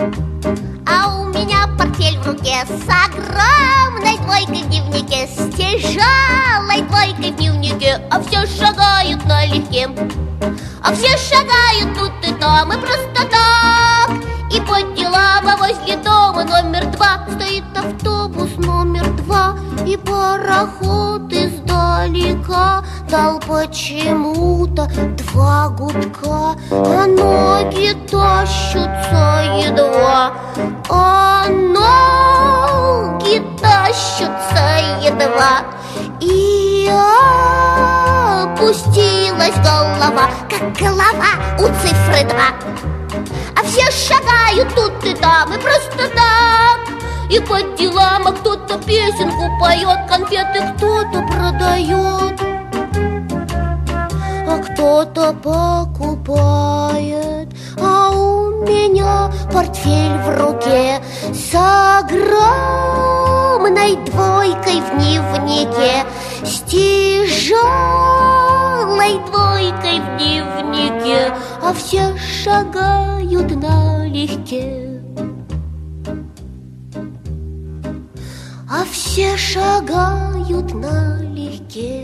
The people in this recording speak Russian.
А у меня портфель в руке с огромной двойкой в дневнике С тяжелой двойкой в дневнике. А все шагают налегке А все шагают тут и там. И просто так И по делам, а возле дома номер два. Стоит автобус номер два И пароход издалека Дал почему-то два гудка. А ноги тащутся едва А ноги тащутся едва И опустилась голова Как голова у цифры два. А все шагают тут и там И просто так И по делам, а кто-то песенку поет Конфеты кто-то продает. А кто-то покупает портфель в руке С огромной двойкой в дневнике С тяжелой двойкой в дневнике А все шагают налегке. А все шагают налегке